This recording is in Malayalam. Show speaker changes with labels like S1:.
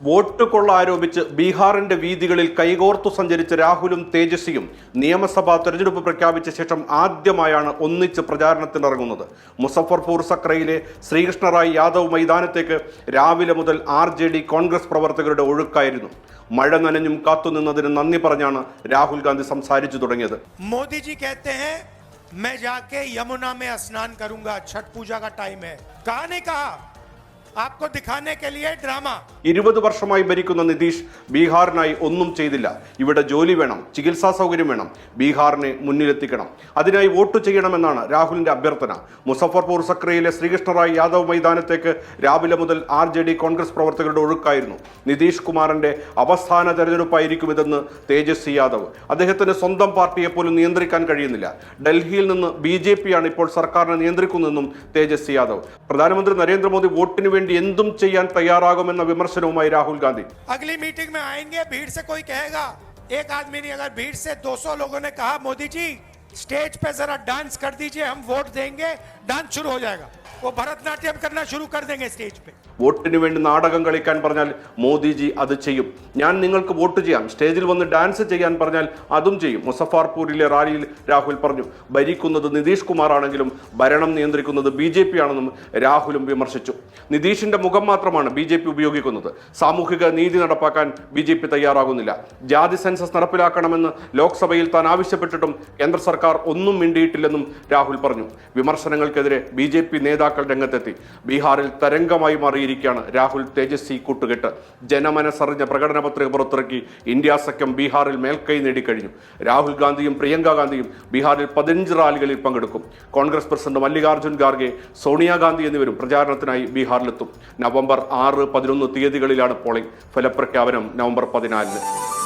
S1: വോട്ട് കൊള്ള ആരോപിച്ച് ബീഹാറിന്റെ വീതികളിൽ കൈകോർത്തു സഞ്ചരിച്ച രാഹുലും തേജസ്വിയും നിയമസഭാ തെരഞ്ഞെടുപ്പ് പ്രഖ്യാപിച്ച ശേഷം ആദ്യമായാണ് ഒന്നിച്ച് പ്രചാരണത്തിനിറങ്ങുന്നത് മുസഫർപൂർ സക്രയിലെ ശ്രീകൃഷ്ണറായ് യാദവ് മൈതാനത്തേക്ക് രാവിലെ മുതൽ ആർ ജെ ഡി കോൺഗ്രസ് പ്രവർത്തകരുടെ ഒഴുക്കായിരുന്നു മഴ നനഞ്ഞും കാത്തുനിന്നതിന് നന്ദി പറഞ്ഞാണ് രാഹുൽ ഗാന്ധി സംസാരിച്ചു തുടങ്ങിയത്
S2: मोदी जी कहते हैं मैं जाके यमुना में स्नान करूंगा छठ पूजा का टाइम है कहा नहीं कहा
S1: ഇരുപത് വർഷമായി ഭരിക്കുന്ന നിതീഷ് ബീഹാറിനായി ഒന്നും ചെയ്തില്ല. ഇവിടെ ജോലി വേണം ചികിത്സാ സൗകര്യം വേണം ബീഹാറിനെ മുന്നിലെത്തിക്കണം. അതിനായി വോട്ട് ചെയ്യണമെന്നാണ് രാഹുലിന്റെ അഭ്യർത്ഥന. മുസഫർപൂർ സക്രയിലെ ശ്രീകൃഷ്ണറായ് യാദവ് മൈതാനത്തേക്ക് രാവിലെ മുതൽ ആർ ജെ ഡി കോൺഗ്രസ് പ്രവർത്തകരുടെ ഒഴുക്കായിരുന്നു. നിതീഷ് കുമാറിന്റെ അവസാന തെരഞ്ഞെടുപ്പായിരിക്കും ഇതെന്ന് തേജസ്വി യാദവ്. അദ്ദേഹത്തിന് സ്വന്തം പാർട്ടിയെ പോലും നിയന്ത്രിക്കാൻ കഴിയുന്നില്ല. ഡൽഹിയിൽ നിന്ന് ബി ജെ പിയാണ് ഇപ്പോൾ സർക്കാരിനെ നിയന്ത്രിക്കുന്നതെന്നും തേജസ്വി യാദവ്. പ്രധാനമന്ത്രി നരേന്ദ്രമോദി വോട്ടിന് വേണ്ടി എന്തും ചെയ്യാൻ തയ്യാറാകുമെന്ന വിമർശനവുമായി രാഹുൽ ഗാന്ധി
S2: अगली मीटिंग में आएंगे भीड़ से कोई कहेगा एक आदमी नहीं अगर भीड़ से 200 लोगों ने कहा मोदी जी स्टेज पे जरा डांस कर दीजिए हम वोट देंगे डांस शुरू हो जाएगा ഭരതനാട്യം
S1: വോട്ടിന് വേണ്ടി നാടകം കളിക്കാൻ പറഞ്ഞാൽ മോദിജി അത് ചെയ്യും. ഞാൻ നിങ്ങൾക്ക് വോട്ട് ചെയ്യാം. സ്റ്റേജിൽ വന്ന് ഡാൻസ് ചെയ്യാൻ പറഞ്ഞാൽ അതും ചെയ്യും. മുസഫാർപൂരിലെ റാലിയിൽ രാഹുൽ പറഞ്ഞു ഭരിക്കുന്നത് നിതീഷ് കുമാർ ആണെങ്കിലും ഭരണം നിയന്ത്രിക്കുന്നത് ബി ജെ പി ആണെന്നും രാഹുലും വിമർശിച്ചു. നിതീഷിന്റെ മുഖം മാത്രമാണ് ബി ജെ പി ഉപയോഗിക്കുന്നത്. സാമൂഹിക നീതി നടപ്പാക്കാൻ ബി ജെ പി തയ്യാറാകുന്നില്ല. ജാതി സെൻസസ് നടപ്പിലാക്കണമെന്ന് ലോക്സഭയിൽ താൻ ആവശ്യപ്പെട്ടിട്ടും കേന്ദ്ര സർക്കാർ ഒന്നും മിണ്ടിയിട്ടില്ലെന്നും രാഹുൽ പറഞ്ഞു. വിമർശനങ്ങൾക്കെതിരെ ബി ജെ പി നേതാക്കൾ രംഗത്തെത്തി. ബീഹാറിൽ തരംഗമായി മാറിയിരിക്കുകയാണ് രാഹുൽ തേജസ്വി കൂട്ടുകെട്ട്. ജനമനസ്സറിഞ്ഞ പ്രകടന പത്രിക പുറത്തിറക്കി. ഇന്ത്യ സഖ്യം ബീഹാറിൽ മേൽക്കൈ നേടിക്കഴിഞ്ഞു. രാഹുൽ ഗാന്ധിയും പ്രിയങ്ക ഗാന്ധിയും ബീഹാറിൽ പതിനഞ്ച് റാലികളിൽ പങ്കെടുക്കും. കോൺഗ്രസ് പ്രസിഡന്റ് മല്ലികാർജുൻ ഖാർഗെ സോണിയാഗാന്ധി എന്നിവരും പ്രചാരണത്തിനായി ബീഹാറിലെത്തും. നവംബർ ആറ് പതിനൊന്ന് തീയതികളിലാണ് പോളിംഗ്. ഫലപ്രഖ്യാപനം നവംബർ പതിനാലിന്.